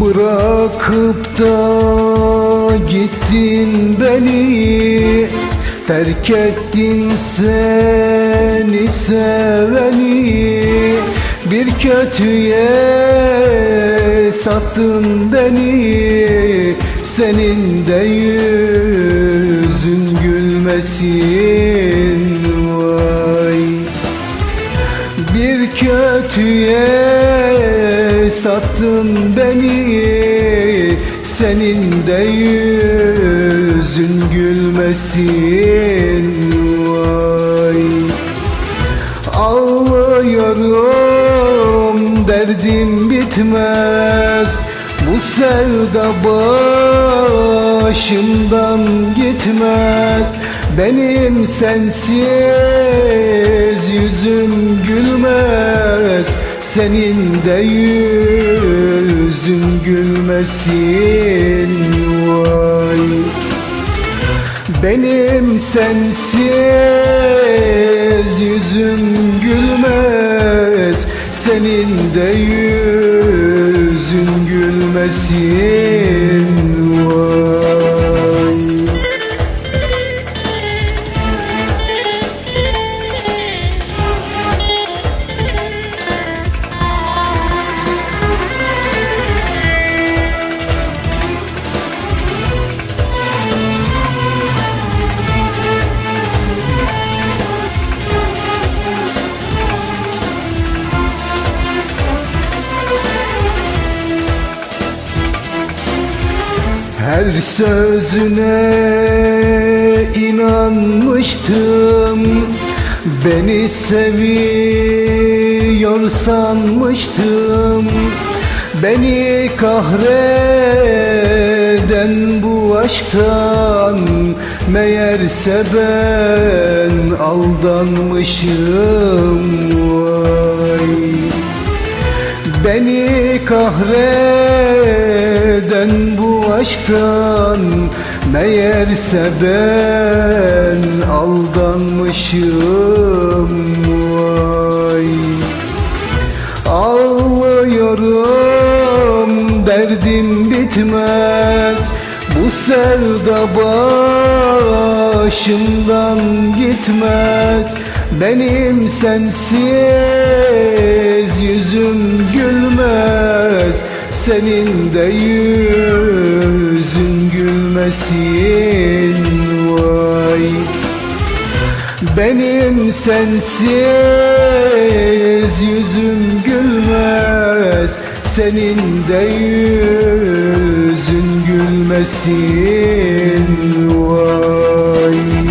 Bırakıp da gittin beni Terk ettin seni seveni. Bir kötüye sattın beni Senin de yüzün gülmesin vay. Bir kötüye sattın beni Senin de yüzün gülmesin vay. Ağlıyorum derdim bitmez Bu sevda başımdan gitmez. Benim sensiz yüzüm gülmez Senin de yüzün gülmesin vay. Benim sensiz yüzüm gülmez Senin de yüzün gülmesin Her sözüne inanmıştım. Beni seviyor sanmıştım. Beni kahreden bu aşktan Meğerse ben aldanmışım. Vay Beni kahreden bu aşktan Meğerse ben aldanmışım vay. Ağlıyorum derdim bitmez Bu sevda başımdan gitmez. Benim sensiz yüzüm gülmez. Senin de yüzün gülmesin vay. Benim sensiz yüzüm gülmez. Senin de yüzün yüzün gülmesin vay.